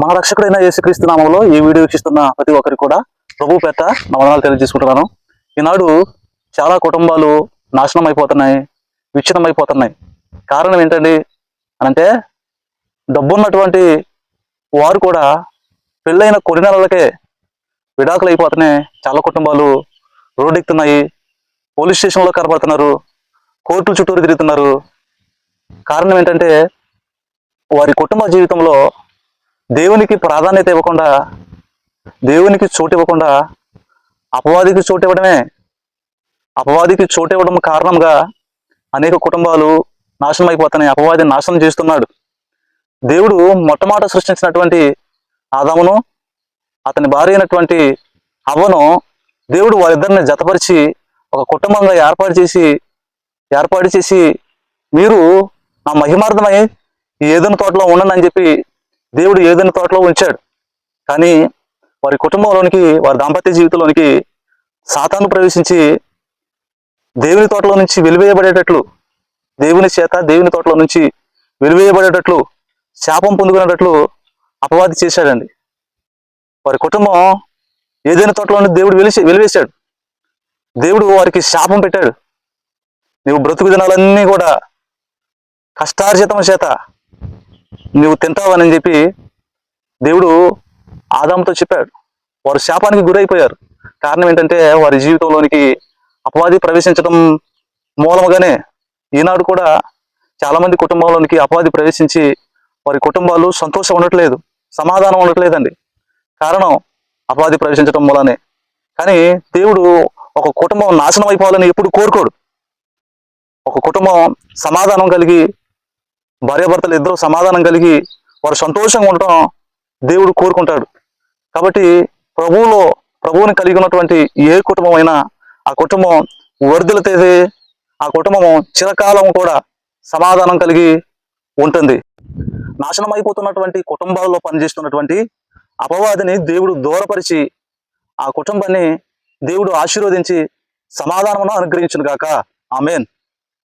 మన రక్షకుడైన యేసుక్రీస్తు నామంలో ఈ వీడియో వీక్షిస్తున్న ప్రతి ఒక్కరికి కూడా ప్రభు పేట నవనాలు తెలియజేసుకుంటున్నాను. ఈనాడు చాలా కుటుంబాలు నాశనం అయిపోతున్నాయి విచ్ఛిన్నం అయిపోతున్నాయి కారణం ఏంటండి అనంటే డబ్బున్నటువంటి వారు కూడా పెళ్ళైన కొన్ని నెలలకే విడాకులు అయిపోతున్నాయి చాలా కుటుంబాలు రోడ్డెక్కుతున్నాయి పోలీస్ స్టేషన్లో కనబడుతున్నారు కోర్టుల చుట్టూరు తిరుగుతున్నారు. కారణం ఏంటంటే వారి కుటుంబ జీవితంలో దేవునికి ప్రాధాన్యత ఇవ్వకుండా దేవునికి చోటు ఇవ్వకుండా అపవాదికి చోటు ఇవ్వడమే. అపవాదికి చోటు ఇవ్వడం కారణంగా అనేక కుటుంబాలు నాశనం అయిపోతున్నాయి అపవాది నాశనం చేస్తున్నాడు. దేవుడు మొట్టమొదట సృష్టించినటువంటి ఆదామును అతని భార్య అయినటువంటి అవ్వను దేవుడు వారిద్దరిని జతపరిచి ఒక కుటుంబంగా ఏర్పాటు చేసి ఏర్పాటు చేసి మీరు నా మహిమార్థమై ఏదైనా తోటలో ఉండండి అని చెప్పి దేవుడు ఏదైనా తోటలో ఉంచాడు. కానీ వారి కుటుంబంలోనికి వారి దాంపత్య జీవితంలోనికి సాతాను ప్రవేశించి దేవుని తోటలో నుంచి వెలివేయబడేటట్లు దేవుని చేత దేవుని తోటలో నుంచి వెలివేయబడేటట్లు శాపం పొందుకునేటట్లు అపవాది చేశాడండి. వారి కుటుంబం ఏదైనా తోటలో దేవుడు వెలిసి వెలివేశాడు. దేవుడు వారికి శాపం పెట్టాడు. నువ్వు బ్రతుకు దినాలన్నీ కూడా కష్టార్జితం చేత నువ్వు తింటావని చెప్పి దేవుడు ఆదాముతో చెప్పాడు. వారు శాపానికి గురైపోయారు. కారణం ఏంటంటే వారి జీవితంలోనికి అపవాది ప్రవేశించడం మూలముగానే ఈనాడు కూడా చాలామంది కుటుంబంలోనికి అపవాది ప్రవేశించి వారి కుటుంబాలు సంతోషం ఉండట్లేదు సమాధానం ఉండట్లేదండి. కారణం అపవాది ప్రవేశించడం మూలనే. కానీ దేవుడు ఒక కుటుంబం నాశనం అయిపోవాలని ఎప్పుడు కోరుకోడు. ఒక కుటుంబం సమాధానం కలిగి భార్యాభర్తలు ఇద్దరు సమాధానం కలిగి వారు సంతోషంగా ఉండటం దేవుడు కోరుకుంటాడు. కాబట్టి ప్రభువులో ప్రభువుని కలిగి ఉన్నటువంటి ఏ కుటుంబం అయినా ఆ కుటుంబం వర్ధులతేదే ఆ కుటుంబం చిరకాలం కూడా సమాధానం కలిగి ఉంటుంది. నాశనం అయిపోతున్నటువంటి కుటుంబాల్లో పనిచేస్తున్నటువంటి అపవాదిని దేవుడు దూరపరిచి ఆ కుటుంబాన్ని దేవుడు ఆశీర్వదించి సమాధానమును అనుగ్రహించును గాక. ఆమెన్.